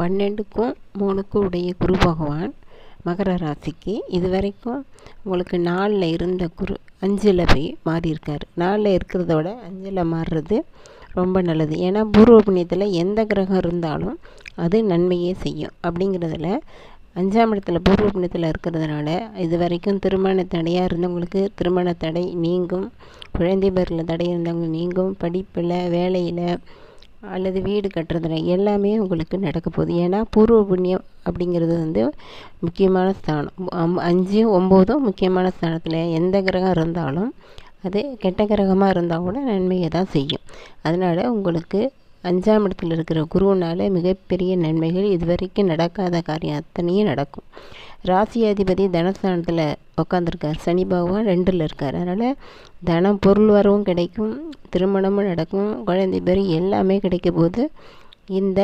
பன்னெண்டுக்கும் மூணுக்கும் உடைய குரு பகவான் மகர ராசிக்கு இது வரைக்கும் உங்களுக்கு நாலில் இருந்த குரு அஞ்சில் போய் மாறியிருக்காரு. நாலில் இருக்கிறதோட அஞ்சில் மாறுறது ரொம்ப நல்லது. ஏன்னா பூர்வ புண்ணியத்தில் எந்த கிரகம் இருந்தாலும் அது நன்மையே செய்யும். அப்படிங்கிறதுல அஞ்சாம் இடத்துல பூர்வ புண்ணியத்தில் இருக்கிறதுனால இது வரைக்கும் திருமண தடையாக இருந்தவங்களுக்கு திருமண தடை நீங்கும் குழந்தை பேரில் தடை இருந்தவங்க நீங்கும் படிப்பில் வேலையில் அல்லது வீடு கட்டுறதுல எல்லாமே உங்களுக்கு நடக்க போகுது. ஏன்னா பூர்வ புண்ணியம் அப்படிங்கிறது வந்து முக்கியமான ஸ்தானம். அம் அஞ்சு ஒம்போதும் முக்கியமான ஸ்தானத்தில் எந்த கிரகம் இருந்தாலும் அது கெட்ட கிரகமாக இருந்தால் கூட நன்மையை தான் செய்யும். அதனால் உங்களுக்கு அஞ்சாம் இடத்துல இருக்கிற குருவினால மிகப்பெரிய நன்மைகள் இது வரைக்கும் நடக்காத காரியம் அத்தனையும் நடக்கும். ராசி அதிபதி தனஸ்தானத்தில் உட்காந்துருக்கார் சனி பகவான் ரெண்டில் இருக்கார். அதனால் தனம் பொருள் வரவும் கிடைக்கும். திருமணமும் நடக்கும். குழந்தை பேர் எல்லாமே கிடைக்க போது இந்த